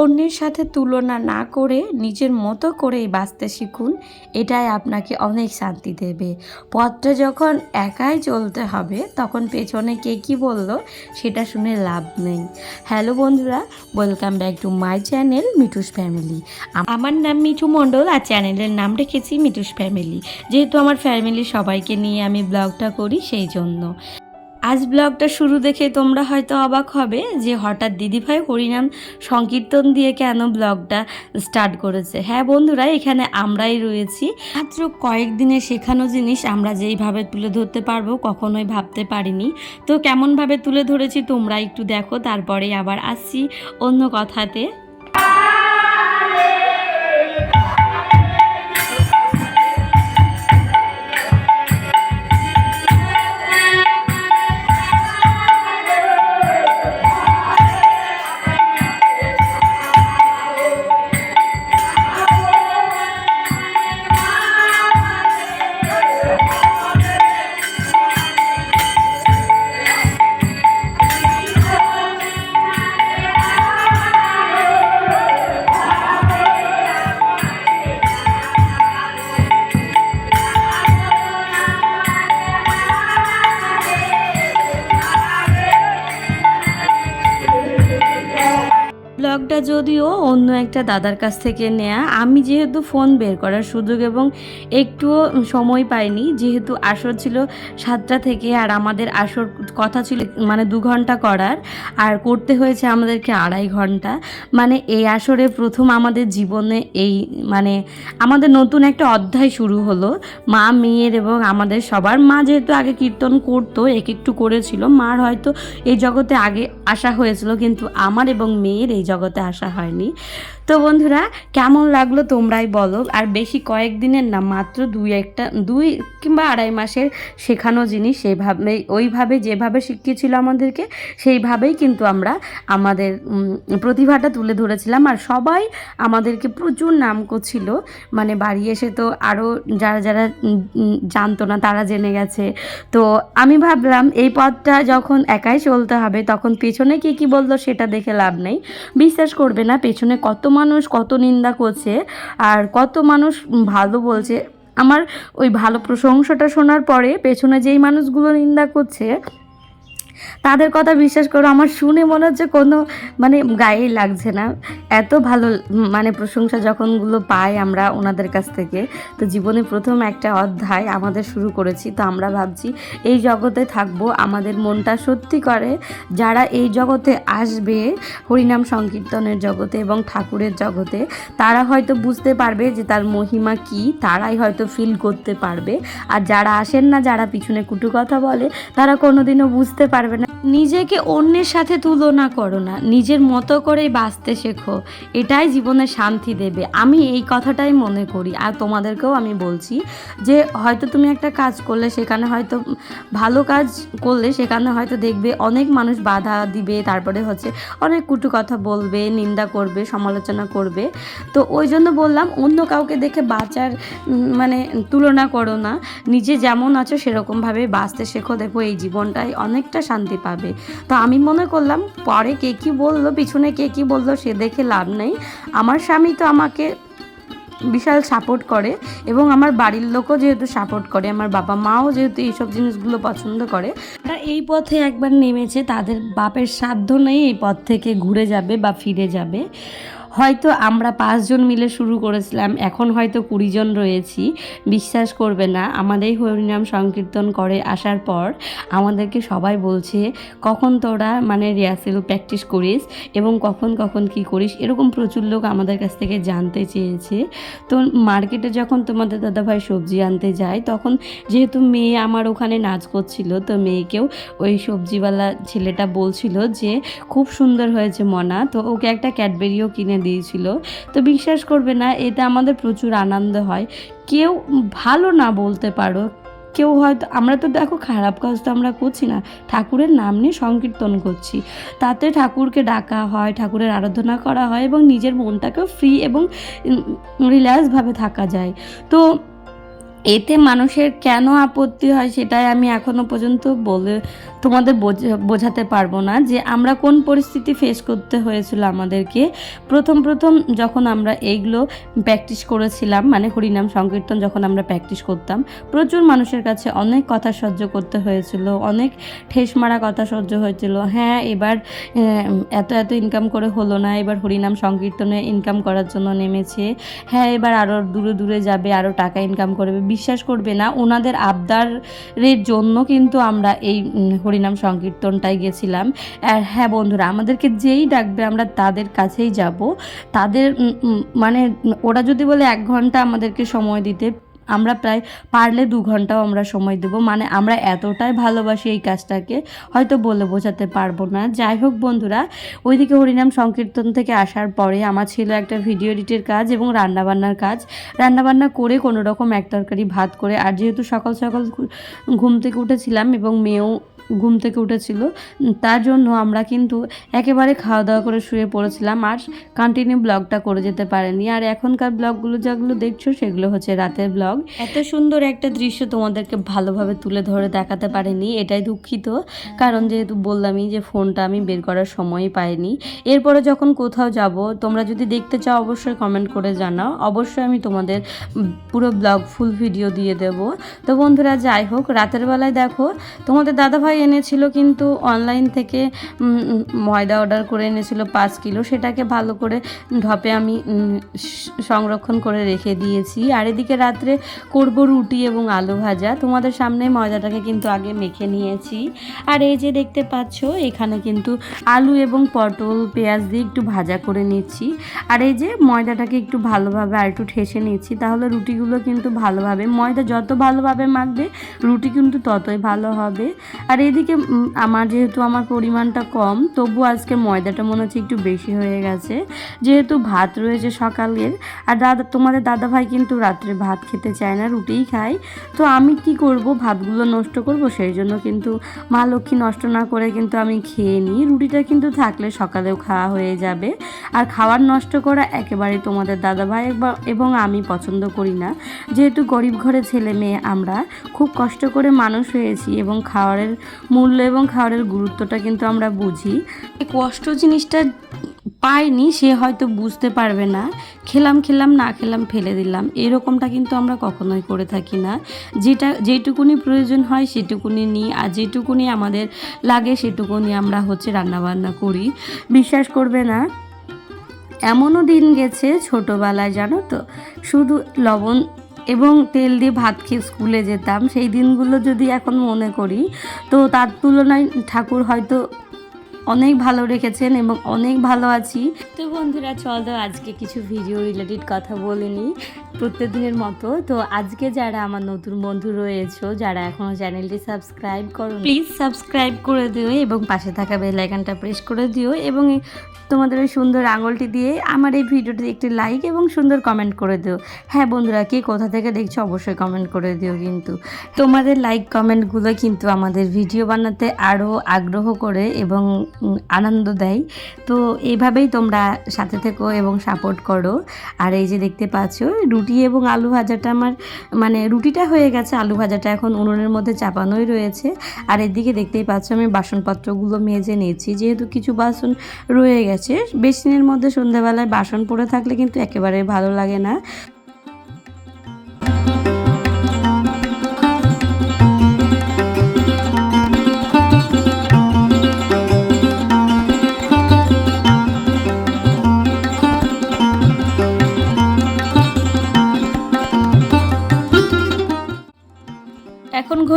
অন্যের সাথে তুলনা না করে নিজের মতো করেই বাঁচতে শিখুন, এটাই আপনাকে অনেক শান্তি দেবে। পথটা যখন একাই চলতে হবে, তখন পেছনে কে কী বলল, সেটা শুনে লাভ নেই। হ্যালো বন্ধুরা welcome back to my channel Mithu's family আমার নাম মিঠু মণ্ডল আর চ্যানেলের নাম রেখেছি মিঠুস ফ্যামিলি যেহেতু আমার ফ্যামিলির সবাইকে নিয়ে আমি ব্লগটা করি, সেই জন্য। আজ ব্লগটা শুরু দেখে তোমরা হয়তো অবাক হবে যে হঠাৎ দিদিভাই হরিনাম সংকীর্তন দিয়ে কেন ব্লগটা স্টার্ট করেছে। হ্যাঁ বন্ধুরা, এখানে আমরাই রয়েছি। মাত্র কয়েকদিনে শেখানো জিনিস আমরা যেইভাবে তুলে ধরতে পারব কখনোই ভাবতে পারিনি। তো কেমনভাবে তুলে ধরেছি তোমরা একটু দেখো, তারপরে আবার আসছি অন্য কথাতে। ব্লগটা যদিও অন্য একটা দাদার কাছ থেকে নেয়া, আমি যেহেতু ফোন বের করার সুযোগ এবং একটুও সময় পাইনি, যেহেতু আসর ছিল সাতটা থেকে আর আমাদের আসর কথা ছিল মানে দু ঘণ্টা করার, আর করতে হয়েছে আমাদেরকে আড়াই ঘণ্টা। মানে এই আসরে প্রথম আমাদের জীবনে এই মানে আমাদের নতুন একটা অধ্যায় শুরু হলো, মা, মেয়ের এবং আমাদের সবার। মা যেহেতু আগে কীর্তন করতো, এক একটু করেছিল, মার হয়তো এই জগতে আগে আসা হয়েছিল, কিন্তু আমার এবং মেয়ের এই জগতে আসা হয়নি। তো বন্ধুরা, কেমন লাগল তোমরাই বলো। আর বেশি কয়েকদিনের না, মাত্র দুই একটা, দুই কিংবা আড়াই মাসের শেখানো জিনিস সেইভাবে ওইভাবে যেভাবে শিখিয়েছিল আমাদেরকে, সেইভাবেই কিন্তু আমরা আমাদের প্রতিভাটা তুলে ধরেছিলাম। আর সবাই আমাদেরকে প্রচুর নাম করছিল। মানে বাড়ি এসে তো আরও যারা যারা জানতো না তারা জেনে গেছে। তো আমি ভাবলাম, এই পথটা যখন একাই চলতে হবে, তখন পেছনে কে কী বলল সেটা দেখে লাভ নেই। বিশ্বাস করবে না, পেছনে কত মানুষ কত নিন্দা করছে আর কত মানুষ ভালো বলছে। আমার ওই ভালো প্রশংসাটা শোনার পরে পেছনে যেই মানুষগুলো নিন্দা করছে তাদের কথা বিশ্বাস করো, আমার শুনে মনে হচ্ছে কোনো মানে গায়ে লাগছে না। এত ভালো মানে প্রশংসা যখনগুলো পাই আমরা ওনাদের কাছ থেকে, তো জীবনে প্রথম একটা অধ্যায় আমাদের শুরু করেছি, তো আমরা ভাবছি এই জগতে থাকব, আমাদের মনটা সত্যি করে যারা এই জগতে আসবে, হরিনাম সংকীর্তনের জগতে এবং ঠাকুরের জগতে, তারা হয়তো বুঝতে পারবে যে তার মহিমা কি, তারাই হয়তো ফিল করতে পারবে। আর যারা আসেন না, যারা পিছনে কুটু কথা বলে, তারা কোনোদিনও বুঝতে পারবে না। নিজেকে অন্যের সাথে তুলনা করো না। নিজের মতো করেই বাঁচতে শেখো। এটাই জীবনে শান্তি দেবে। আমি এই কথাটাই মনে করি। আর তোমাদেরকেও আমি বলছি যে, হয়তো তুমি একটা কাজ করলে, সেখানে হয়তো ভালো কাজ করলে, সেখানে হয়তো দেখবে অনেক মানুষ বাধা দিবে। তারপরে হচ্ছে অনেক কুটু কথা বলবে, নিন্দা করবে, সমালোচনা করবে। তো ওই জন্য বললাম, অন্য কাউকে দেখে বাঁচার মানে তুলনা করো না। নিজে যেমন আছো সেরকমভাবে বাঁচতে শেখো। দেখো, এই জীবনটাই অনেকটা শান্তি পাবে। তো আমি মনে করলাম, পরে কে কী বলল, পিছনে কে কী বলল, সে দেখে লাভ নেই। আমার স্বামী তো আমাকে বিশাল সাপোর্ট করে এবং আমার বাড়ির লোকও যেহেতু সাপোর্ট করে, আমার বাবা মাও যেহেতু এইসব জিনিসগুলো পছন্দ করে। তারা এই পথে একবার নেমেছে, তাদের বাপের সাধ্য নেই এই পথ থেকে ঘুরে যাবে বা ফিরে যাবে। হয়তো আমরা পাঁচজন মিলে শুরু করেছিলাম, এখন হয়তো কুড়িজন রয়েছি। বিশ্বাস করবে না, আমাদের হরিনাম সংকীর্তন করে আসার পর আমাদেরকে সবাই বলছে, কখন তোরা মানে রিহার্সেল প্র্যাকটিস করিস এবং কখন কখন কি করিস? এরকম প্রচুর লোক আমাদের কাছ থেকে জানতে চেয়েছে। তো মার্কেটে যখন তোমাদের দাদাভাই সবজি আনতে যায়, তখন যেহেতু মেয়ে আমার ওখানে নাচ করছিল, তো মেয়েকেও ওই সবজিওয়ালা ছেলেটা বলছিল যে, খুব সুন্দর হয়েছে মনা। তো ওকে একটা ক্যাডবেরিও কিনে দিয়েছিল। তো বিশ্বাস করবে না, এতে আমাদের প্রচুর আনন্দ হয়। কেউ ভালো না বলতে পারো, কেউ হয়তো, আমরা তো দেখো খারাপ কাজ তো আমরা করছি না, ঠাকুরের নাম নিয়ে সংকীর্তন করছি। তাতে ঠাকুরকে ডাকা হয়, ঠাকুরের আরাধনা করা হয় এবং নিজের মনটাকেও ফ্রি এবং রিল্যাক্সভাবে থাকা যায়। তো এতে মানুষের কেন আপত্তি হয় সেটাই আমি এখনও পর্যন্ত বলে তোমাদের বোঝা- বোঝাতে পারব না যে আমরা কোন পরিস্থিতি ফেস করতে হয়েছিল আমাদেরকে। প্রথম প্রথম যখন আমরা এইগুলো প্র্যাকটিস করেছিলাম মানে হরিনাম সংকীর্তন যখন আমরা প্র্যাকটিস করতাম, প্রচুর মানুষের কাছে অনেক কথা সহ্য করতে হয়েছিল, অনেক ঠেস মারা কথা সহ্য হয়েছিল হ্যাঁ এবার এত এত ইনকাম করে হলো না, এবার হরিনাম সংকীর্তনে ইনকাম করার জন্য নেমেছে হ্যাঁ এবার আরও দূরে দূরে যাবে আরও টাকা ইনকাম করবে বিশ্বাস করবে না, ওনাদের আবদারের জন্য কিন্তু আমরা এই হরিনাম সংকীর্তনটায় গেছিলাম। আর হ্যাঁ বন্ধুরা, আমাদেরকে যেই ডাকবে আমরা তাদের কাছেই যাব। তাদের মানে ওরা যদি বলে এক ঘণ্টা আমাদেরকে সময় দিতে আমরা প্রায় পারলে দু ঘন্টাও আমরা সময় দেব। মানে আমরা এতটাই ভালোবাসি এই কাজটাকে, হয়তো বলে বোঝাতে পারব না। যাই হোক বন্ধুরা, ওইদিকে হরিনাম সংকীর্তন থেকে আসার পরে আমার ছিল একটা ভিডিও এডিটের কাজ এবং রান্নাবান্নার কাজ। রান্নাবান্না করে কোনো রকম এক তরকারি ভাত করে, আর যেহেতু সকাল সকাল ঘুম থেকে উঠেছিলাম এবং মেয়েও ঘুম থেকে উঠেছিল। তার জন্য আমরা কিন্তু একেবারে খাওয়া দাওয়া করে শুয়ে পড়েছিলাম আর কন্টিনিউ ব্লগটা করে যেতে পারেনি। আর এখনকার ব্লগগুলো যেগুলো দেখছ, সেগুলো হচ্ছে রাতের ব্লগ এত সুন্দর একটা দৃশ্য তোমাদেরকে ভালোভাবে তুলে ধরে দেখাতে পারিনি, এটাই দুঃখিত। কারণ যেহেতু বললামই যে ফোনটা আমি বের করার সময়ই পাইনি। এরপরে যখন কোথাও যাব, তোমরা যদি দেখতে চাও, অবশ্যই কমেন্ট করে জানাও। অবশ্যই আমি তোমাদের পুরো ব্লগ ফুল ভিডিও দিয়ে দেব। তো বন্ধুরা, যাই হোক, রাতের বেলায় দেখো, তোমাদের দাদাভাই এনেছিল কিন্তু অনলাইন থেকে ময়দা অর্ডার করে এনেছিল পাঁচ কিলো। সেটাকে ভালো করে ঢপে আমি সংরক্ষণ করে রেখে দিয়েছি। আর এদিকে রাত্রে করব রুটি এবং আলু ভাজা। তোমাদের সামনে ময়দাটাকে কিন্তু আগে মেখে নিয়েছি। আর এই যে দেখতে পাচ্ছ, এখানে কিন্তু আলু এবং পটল, পেঁয়াজ দিয়ে একটু ভাজা করে নিচ্ছি। আর এই যে ময়দাটাকে একটু ভালোভাবে আর একটু ঠেসে নিচ্ছি, তাহলে রুটিগুলো কিন্তু ভালোভাবে, ময়দা যত ভালোভাবে মাখবে, রুটি কিন্তু ততই ভালো হবে। আর এদিকে আমার যেহেতু আমার পরিমাণটা কম তবু আজকে ময়দাটা মনে হচ্ছে একটু বেশি হয়ে গেছে। যেহেতু ভাত রয়েছে সকালের, আর দাদা, তোমাদের দাদা ভাই কিন্তু রাত্রে ভাত খেতে চায় না, রুটিই খায়। তো আমি কি করব? ভাতগুলো নষ্ট করব, সেই জন্য কিন্তু মা লক্ষ্মী নষ্ট না করে কিন্তু আমি খেয়ে নিই। রুটিটা কিন্তু থাকলে সকালেও খাওয়া হয়ে যাবে। আর খাবার নষ্ট করা একেবারে তোমাদের দাদা ভাই এবং আমি পছন্দ করি না। যেহেতু গরিব ঘরে ছেলে মেয়ে আমরা, খুব কষ্ট করে মানুষ হয়েছি এবং খাবারের মূল্য এবং খাবারের গুরুত্বটা কিন্তু আমরা বুঝি। কষ্ট জিনিসটা পাইনি, সে হয়তো বুঝতে পারবে না। খেলাম খেলাম, না খেলাম, ফেলে দিলাম। এরকমটা কিন্তু আমরা কখনোই করে থাকি না। যেটা, যেটুকুনি প্রয়োজন হয় সেটুকুনি নিই, আর যেটুকুনি আমাদের লাগে সেটুকুনি আমরা হচ্ছে রান্নাবান্না করি। বিশ্বাস করবে না? এমনও দিন গেছে ছোটোবেলায়, জানো তো? শুধু লবণ এবং তেল দিয়ে ভাত খেয়ে স্কুলে যেতাম। সেই দিনগুলো যদি এখন মনে করি, তো তার তুলনায় ঠাকুর হয়তো অনেক ভালো রেখেছেন এবং অনেক ভালো আছি। তো বন্ধুরা, চল আজকে কিছু ভিডিও রিলেটেড কথা বলে নিই প্রত্যেকদিনের মতো। তো আজকে যারা আমার নতুন বন্ধু রয়েছে, যারা এখনও চ্যানেলটি সাবস্ক্রাইব করো প্লিজ সাবস্ক্রাইব করে দিও এবং পাশে থাকা বেল আইকনটা প্রেস করে দিও এবং তোমাদের ওই সুন্দর আঙুলটি দিয়ে আমার এই ভিডিওটি একটি লাইক এবং সুন্দর কমেন্ট করে দিও। হ্যাঁ বন্ধুরা, কে কোথা থেকে দেখছ অবশ্যই কমেন্ট করে দিও কিন্তু। তোমাদের লাইক কমেন্টগুলো কিন্তু আমাদের ভিডিও বানাতে আরও আগ্রহ করে এবং আনন্দ দেয়। তো এইভাবেই তোমরা সাথে থেকো এবং সাপোর্ট করো। আর এই যে দেখতে পাচ্ছ, রুটি এবং আলু ভাজাটা আমার মানে রুটিটা হয়ে গেছে, আলু ভাজাটা এখন উনুনের মধ্যে চাপানোই রয়েছে। আর এদিকে দেখতেই পাচ্ছ আমি বাসনপত্রগুলো মেজে নিয়েছি, যেহেতু কিছু বাসন রয়ে গেছে। বেসিনের মধ্যে সন্ধ্যাবেলায় বাসন পড়ে থাকলে কিন্তু একেবারে ভালো লাগে না।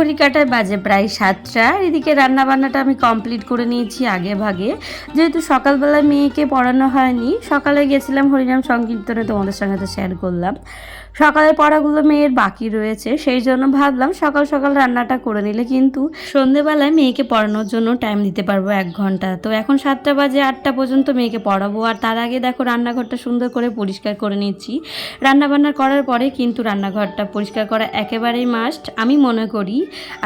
ঘড়ি কাটায় বাজে প্রায় সাতটা। এদিকে রান্না বান্নাটা আমি কমপ্লিট করে নিয়েছি আগে ভাগে। যেহেতু সকালবেলা মেয়েকে পড়ানো হয়নি, সকালে গেছিলাম হরিনাম সংকীর্তনে তোমাদের সঙ্গে তো শেয়ার করলাম। সকালের পড়াগুলো মেয়ের বাকি রয়েছে, সেই জন্য ভাবলাম সকাল সকাল রান্নাটা করে নিলে কিন্তু সন্ধেবেলায় মেয়েকে পড়ানোর জন্য টাইম দিতে পারব এক ঘণ্টা। তো এখন সাতটা বাজে আটটা পর্যন্ত মেয়েকে পড়াবো। আর তার আগে দেখো রান্নাঘরটা সুন্দর করে পরিষ্কার করে নিচ্ছি। রান্নাবান্না করার পরে কিন্তু রান্নাঘরটা পরিষ্কার করা একেবারেই মাস্ট আমি মনে করি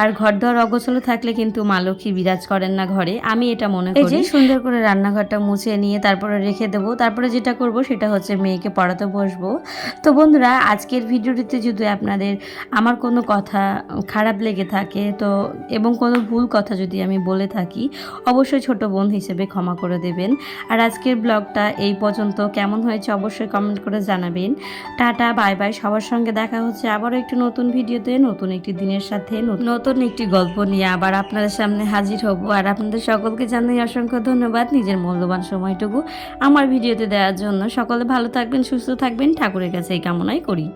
আর ঘর দর অগোছলো থাকলে কিন্তু মা লক্ষ্মী বিরাজ করেন না ঘরে। আমি এটা মনে করি যে সুন্দর করে রান্নাঘরটা মুছে নিয়ে তারপরে রেখে দেবো। তারপরে যেটা করব সেটা হচ্ছে মেয়েকে পড়াতে বসবো। তো বন্ধুরা আজকের ভিডিওটিতে যদি আপনাদের আমার কোনো কথা খারাপ লেগে থাকে তো এবং কোনো ভুল কথা যদি আমি বলে থাকি অবশ্যই ছোট বোন হিসেবে ক্ষমা করে দেবেন। আর আজকের ব্লগটা এই পর্যন্ত। কেমন হয়েছে অবশ্যই কমেন্ট করে জানাবেন। Tata bye bye. সবার সঙ্গে দেখা হচ্ছে আবারও একটি নতুন ভিডিওতে নতুন একটি দিনের সাথে নতুন একটি গল্প নিয়ে আবার আপনাদের সামনে হাজির হব। আর আপনাদের সকলকে জানাই অসংখ্য ধন্যবাদ নিজের মূল্যবান সময়টুকু আমার ভিডিওতে দেওয়ার জন্য। সকলে ভালো থাকবেন, সুস্থ থাকবেন। ঠাকুরের কাছে এই কামনাই করি।